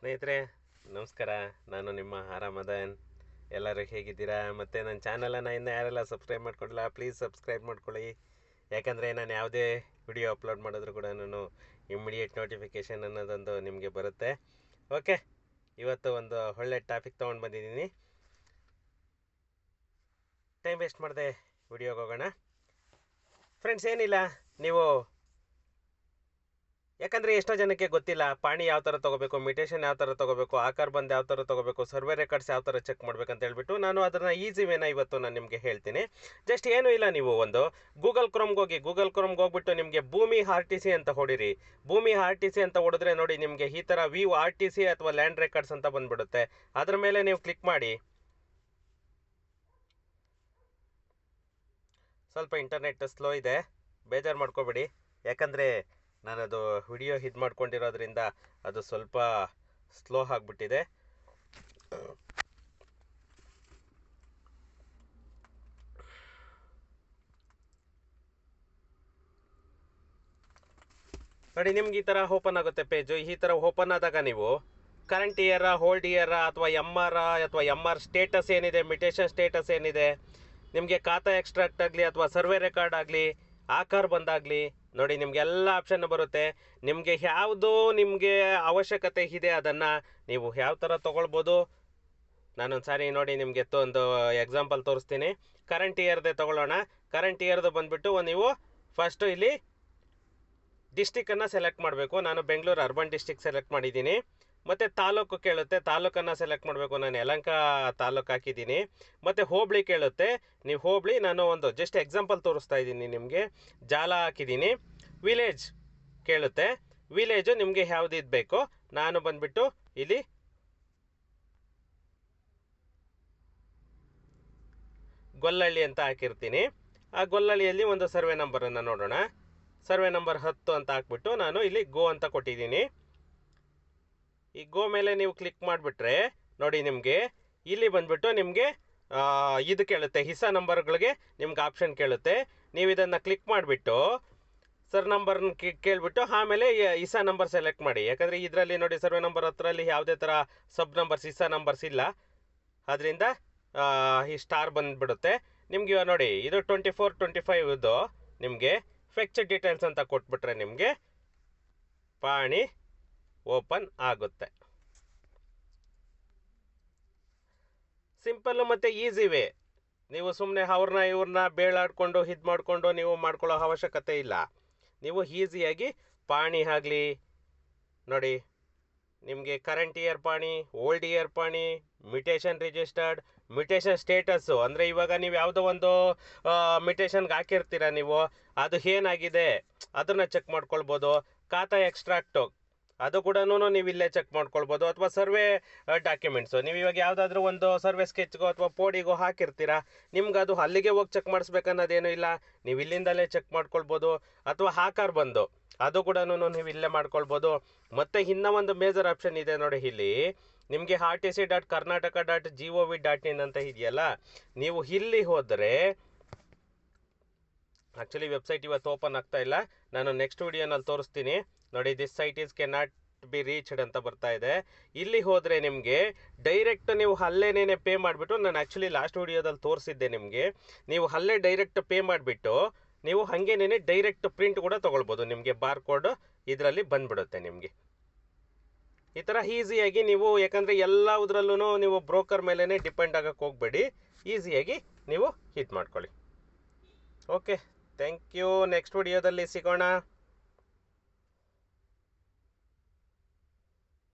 ಸ್ನೇಹಿತರೆ, ನಮಸ್ಕಾರ. ನಾನು ನಿಮ್ಮ ಆರಾಮದನ್ ಎಲ್ಲರೂ ಹೇಗಿದ್ದೀರಾ? ಮತ್ತು ನನ್ನ ಚಾನಲನ್ನು ಇನ್ನೂ ಯಾರೆಲ್ಲ ಸಬ್ಸ್ಕ್ರೈಬ್ ಮಾಡ್ಕೊಂಡಿಲ್ಲ, ಪ್ಲೀಸ್ ಸಬ್ಸ್ಕ್ರೈಬ್ ಮಾಡ್ಕೊಳ್ಳಿ. ಯಾಕಂದರೆ ನಾನು ಯಾವುದೇ ವಿಡಿಯೋ ಅಪ್ಲೋಡ್ ಮಾಡಿದ್ರು ಕೂಡ ನಾನು ಇಮ್ಮಿಡಿಯೇಟ್ ನೋಟಿಫಿಕೇಷನ್ ಅನ್ನೋದೊಂದು ನಿಮಗೆ ಬರುತ್ತೆ. ಓಕೆ, ಇವತ್ತು ಒಂದು ಒಳ್ಳೆ ಟಾಪಿಕ್ ತೊಗೊಂಡು ಬಂದಿದ್ದೀನಿ. ಟೈಮ್ ವೇಸ್ಟ್ ಮಾಡಿದೆ ವಿಡಿಯೋಗೆ ಹೋಗೋಣ. ಫ್ರೆಂಡ್ಸ್ ಏನಿಲ್ಲ, ನೀವು ಯಾಕಂದರೆ ಎಷ್ಟೋ ಜನಕ್ಕೆ ಗೊತ್ತಿಲ್ಲ, ಪಾಣಿ ಯಾವ ಥರ ತೊಗೋಬೇಕು ಮಿಟೇಷನ್ ಯಾವ ಥರ ತೊಗೋಬೇಕು, ಆಕಾರ ಬಂದು ಯಾವ ಥರ ತೊಗೋಬೇಕು ಸರ್ವೆ ರೆಕಾರ್ಡ್ಸ್ ಯಾವ ಥರ ಚೆಕ್ ಮಾಡ್ಬೇಕಂತ ಹೇಳ್ಬಿಟ್ಟು ನಾನು ಅದನ್ನು ಈಸಿ ವೇನ ಇವತ್ತು ನಾನು ನಿಮಗೆ ಹೇಳ್ತೀನಿ. ಜಸ್ಟ್ ಏನೂ ಇಲ್ಲ ನೀವು ಒಂದು ಗೂಗಲ್ ಕ್ರೋಮ್ಗೆ ಹೋಗಿ ಗೂಗಲ್ ಕ್ರೋಮ್ಗೆ ಹೋಗ್ಬಿಟ್ಟು ನಿಮಗೆ ಭೂಮಿ ಆರ್ ಟಿ ಸಿ ಅಂತ ಹೊಡಿರಿ. ಭೂಮಿ ಆರ್ ಟಿ ಸಿ ಅಂತ ಹೊಡೆದ್ರೆ ನೋಡಿ ನಿಮಗೆ ಈ ಥರ ವಿ ಆರ್ ಟಿ ಸಿ ಅಥವಾ ಲ್ಯಾಂಡ್ ರೆಕಾರ್ಡ್ಸ್ ಅಂತ ಬಂದುಬಿಡುತ್ತೆ. ಅದ್ರ ಮೇಲೆ ನೀವು ಕ್ಲಿಕ್ ಮಾಡಿ. ಸ್ವಲ್ಪ ಇಂಟರ್ನೆಟ್ ಸ್ಲೋ ಇದೆ, ಬೇಜಾರು ಮಾಡ್ಕೋಬೇಡಿ. ಯಾಕಂದರೆ ನಾನದು ವಿಡಿಯೋ ಇದು ಮಾಡ್ಕೊಂಡಿರೋದ್ರಿಂದ ಅದು ಸ್ವಲ್ಪ ಸ್ಲೋ ಆಗಿಬಿಟ್ಟಿದೆ. ನೋಡಿ, ನಿಮ್ಗೆ ಈ ಥರ ಓಪನ್ ಆಗುತ್ತೆ ಪೇಜು ಈ ಥರ ಓಪನ್ ಆದಾಗ ನೀವು ಕರೆಂಟ್ ಇಯರ ಹೋಲ್ಡ್ ಇಯರ ಅಥವಾ ಎಂ ಆರ್ ಅಥವಾ ಎಂ ಆರ್ ಸ್ಟೇಟಸ್ ಏನಿದೆ ಮಿಟೇಷನ್ ಸ್ಟೇಟಸ್ ಏನಿದೆ, ನಿಮಗೆ ಖಾತಾ ಎಕ್ಸ್ಟ್ರಾಕ್ಟ್ ಆಗಲಿ ಅಥವಾ ಸರ್ವೆ ರೆಕಾರ್ಡ್ ಆಗಲಿ ಆಕಾರ ಬಂದಾಗಲಿ ನೋಡಿ, ನಿಮಗೆ ಎಲ್ಲ ಆಪ್ಷನ್ ಬರುತ್ತೆ. ನಿಮಗೆ ಯಾವುದು ನಿಮಗೆ ಅವಶ್ಯಕತೆ ಇದೆ ಅದನ್ನು ನೀವು ಯಾವ ಥರ ತೊಗೊಳ್ಬೋದು? ನಾನೊಂದು ಸಾರಿ ನೋಡಿ ನಿಮಗೆ ಒಂದು ಎಕ್ಸಾಂಪಲ್ ತೋರಿಸ್ತೀನಿ. ಕರೆಂಟ್ ಇಯರ್ದೆ ತೊಗೊಳ್ಳೋಣ. ಕರೆಂಟ್ ಇಯರ್ದು ಬಂದುಬಿಟ್ಟು ನೀವು ಫಸ್ಟು ಇಲ್ಲಿ ಡಿಸ್ಟಿಕ್ಕನ್ನು ಸೆಲೆಕ್ಟ್ ಮಾಡಬೇಕು. ನಾನು ಬೆಂಗಳೂರು ಅರ್ಬನ್ ಡಿಸ್ಟಿಕ್ ಸೆಲೆಕ್ಟ್ ಮಾಡಿದ್ದೀನಿ. ಮತ್ತು ತಾಲೂಕು ಕೇಳುತ್ತೆ, ತಾಲೂಕನ್ನು ಸೆಲೆಕ್ಟ್ ಮಾಡಬೇಕು. ನಾನು ಯಲಂಕ ತಾಲೂಕು ಹಾಕಿದ್ದೀನಿ. ಮತ್ತು ಹೋಬಳಿ ಕೇಳುತ್ತೆ. ನೀವು ಹೋಬಳಿ, ನಾನು ಒಂದು ಜಸ್ಟ್ ಎಕ್ಸಾಂಪಲ್ ತೋರಿಸ್ತಾ ಇದ್ದೀನಿ ನಿಮಗೆ. ಜಾಲ ಹಾಕಿದ್ದೀನಿ. ವಿಲೇಜ್ ಕೇಳುತ್ತೆ. ವಿಲೇಜು ನಿಮಗೆ ಯಾವ್ದು ಇದು ಬೇಕೋ? ನಾನು ಬಂದುಬಿಟ್ಟು ಇಲ್ಲಿ ಗೊಲ್ಲಳ್ಳಿ ಅಂತ ಹಾಕಿರ್ತೀನಿ. ಆ ಗೊಲ್ಲಳ್ಳಿಯಲ್ಲಿ ಒಂದು ಸರ್ವೆ ನಂಬರನ್ನು ನೋಡೋಣ. ಸರ್ವೆ ನಂಬರ್ ಹತ್ತು ಅಂತ ಹಾಕ್ಬಿಟ್ಟು ನಾನು ಇಲ್ಲಿ ಗೋ ಅಂತ ಕೊಟ್ಟಿದ್ದೀನಿ. ಈ ಗೋ ಮೇಲೆ ನೀವು ಕ್ಲಿಕ್ ಮಾಡಿಬಿಟ್ರೆ, ನೋಡಿ ನಿಮಗೆ, ಇಲ್ಲಿ ಬಂದ್ಬಿಟ್ಟು ನಿಮಗೆ ಇದು ಕೇಳುತ್ತೆ. ಹಿಸ ನಂಬರ್ಗಳಿಗೆ ನಿಮ್ಗೆ ಆಪ್ಷನ್ ಕೇಳುತ್ತೆ. ನೀವು ಇದನ್ನು ಕ್ಲಿಕ್ ಮಾಡಿಬಿಟ್ಟು ಸರ್ ನಂಬರ್ನ ಕೇಳಿಬಿಟ್ಟು, ಆಮೇಲೆ ಇಸ ನಂಬರ್ ಸೆಲೆಕ್ಟ್ ಮಾಡಿ. ಯಾಕಂದರೆ ಇದರಲ್ಲಿ ನೋಡಿ ಸರ್ವೆ ನಂಬರ್ ಹತ್ತರಲ್ಲಿ ಯಾವುದೇ ಥರ ಸಬ್ ನಂಬರ್ಸ್ ಇಸ ನಂಬರ್ಸ್ ಇಲ್ಲ. ಅದರಿಂದ ಈ ಸ್ಟಾರ್ ಬಂದುಬಿಡುತ್ತೆ. ನಿಮಗೆ ಇವಾಗ ನೋಡಿ, ಇದು ಟ್ವೆಂಟಿ ಫೋರ್ ಟ್ವೆಂಟಿ ಫೈವ್ ಇದು ನಿಮಗೆ ಫೆಕ್ಚ್ ಡೀಟೇಲ್ಸ್ ಅಂತ ಕೊಟ್ಬಿಟ್ರೆ ನಿಮಗೆ, ಪಾಣಿ ಓಪನ್ ಆಗುತ್ತೆ. ಸಿಂಪಲ್ಲು ಮತ್ತು ಈಸಿ ವೇ. ನೀವು ಸುಮ್ಮನೆ ಅವ್ರನ್ನ ಇವ್ರನ್ನ ಬೇಳಾಡ್ಕೊಂಡು ಇದು ಮಾಡಿಕೊಂಡು, ನೀವು ಮಾಡ್ಕೊಳ್ಳೋ ಅವಶ್ಯಕತೆ ಇಲ್ಲ. ನೀವು ಈಸಿಯಾಗಿ ಪಾಣಿ ಆಗಲಿ. ನೋಡಿ, ನಿಮಗೆ ಕರೆಂಟ್ ಇಯರ್ ಪಾಣಿ, ಓಲ್ಡ್ ಇಯರ್ ಪಾಣಿ ಮಿಟೇಷನ್ ರಿಜಿಸ್ಟರ್ಡ್ ಮಿಟೇಷನ್ ಸ್ಟೇಟಸ್ಸು. ಅಂದರೆ ಇವಾಗ ನೀವು ಯಾವುದೋ ಒಂದು ಮಿಟೇಷನ್ಗೆ ಹಾಕಿರ್ತೀರ ನೀವು. ಅದು ಏನಾಗಿದೆ? ಅದನ್ನು ಚೆಕ್ ಮಾಡ್ಕೊಳ್ಬೋದು. ಖಾತಾ ಎಕ್ಸ್ಟ್ರಾಕ್ಟು. ಅದು ಕೂಡ ನೀವು ಇಲ್ಲೇ ಚೆಕ್ ಮಾಡ್ಕೊಳ್ಬೋದು ಅಥವಾ ಸರ್ವೆ ಡಾಕ್ಯುಮೆಂಟ್ಸು ನೀವು ಇವಾಗ ಯಾವುದಾದ್ರೂ ಒಂದು ಸರ್ವೆ ಸ್ಕೆಚ್ಗೋ ಅಥವಾ ಪೋಡಿಗೋ ಹಾಕಿರ್ತೀರಾ, ನಿಮ್ಗೆ ಅದು ಅಲ್ಲಿಗೆ ಹೋಗಿ ಚೆಕ್ ಮಾಡಿಸ್ಬೇಕನ್ನೋದೇನೂ ಇಲ್ಲ. ನೀವು ಇಲ್ಲಿಂದಲೇ ಚೆಕ್ ಮಾಡ್ಕೊಳ್ಬೋದು ಅಥವಾ ಹಾಕರ್ ಬಂದು, ಅದು ಕೂಡ ನೀವು ಇಲ್ಲೇ ಮಾಡ್ಕೊಳ್ಬೋದು. ಮತ್ತು ಇನ್ನೂ ಒಂದು ಮೇಜರ್ ಆಪ್ಷನ್ ಇದೆ ನೋಡಿ ಇಲ್ಲಿ. ನಿಮಗೆ R T C dot Karnataka dot G O V dot in ಅಂತ ಇದೆಯಲ್ಲ, ನೀವು ಇಲ್ಲಿ ಹೋದರೆ ಆ್ಯಕ್ಚುಲಿ ವೆಬ್ಸೈಟ್ ಇವತ್ತು ಓಪನ್ ಆಗ್ತಾ ಇಲ್ಲ. ನಾನು ನೆಕ್ಸ್ಟ್ ವಿಡಿಯೋನಲ್ಲಿ ತೋರಿಸ್ತೀನಿ. ನೋಡಿ this site is can not be reached ಅಂತ ಬರ್ತಾ ಇದೆ. ಇಲ್ಲಿ ಹೋದರೆ ನಿಮಗೆ ಡೈರೆಕ್ಟ್ ನೀವು ಅಲ್ಲೇನೇ ಪೇ ಮಾಡಿಬಿಟ್ಟು ನಾನು ಆ್ಯಕ್ಚುಲಿ ಲಾಸ್ಟ್ ವಿಡಿಯೋದಲ್ಲಿ ತೋರಿಸಿದ್ದೆ ನಿಮಗೆ. ನೀವು ಅಲ್ಲೇ ಡೈರೆಕ್ಟ್ ಪೇ ಮಾಡಿಬಿಟ್ಟು ನೀವು ಹಾಗೇನೇ ಡೈರೆಕ್ಟ್ ಪ್ರಿಂಟ್ ಕೂಡ ತೊಗೊಳ್ಬೋದು. ನಿಮಗೆ ಬಾರ್ ಕೋಡ್ ಇದರಲ್ಲಿ ಬಂದ್ಬಿಡುತ್ತೆ ನಿಮಗೆ. ಈ ಥರ ಈಸಿಯಾಗಿ ನೀವು, ಯಾಕಂದರೆ ಎಲ್ಲದರಲ್ಲೂ ನೀವು ಬ್ರೋಕರ್ ಮೇಲೇ ಡಿಪೆಂಡ್ ಆಗೋಕ್ಕೆ ಹೋಗಬೇಡಿ. ಈಸಿಯಾಗಿ ನೀವು ಹಿಟ್ ಮಾಡ್ಕೊಳ್ಳಿ. ಓಕೆ ಥ್ಯಾಂಕ್ ಯು ನೆಕ್ಸ್ಟ್ ವಿಡಿಯೋದಲ್ಲಿ ಸಿಗೋಣ.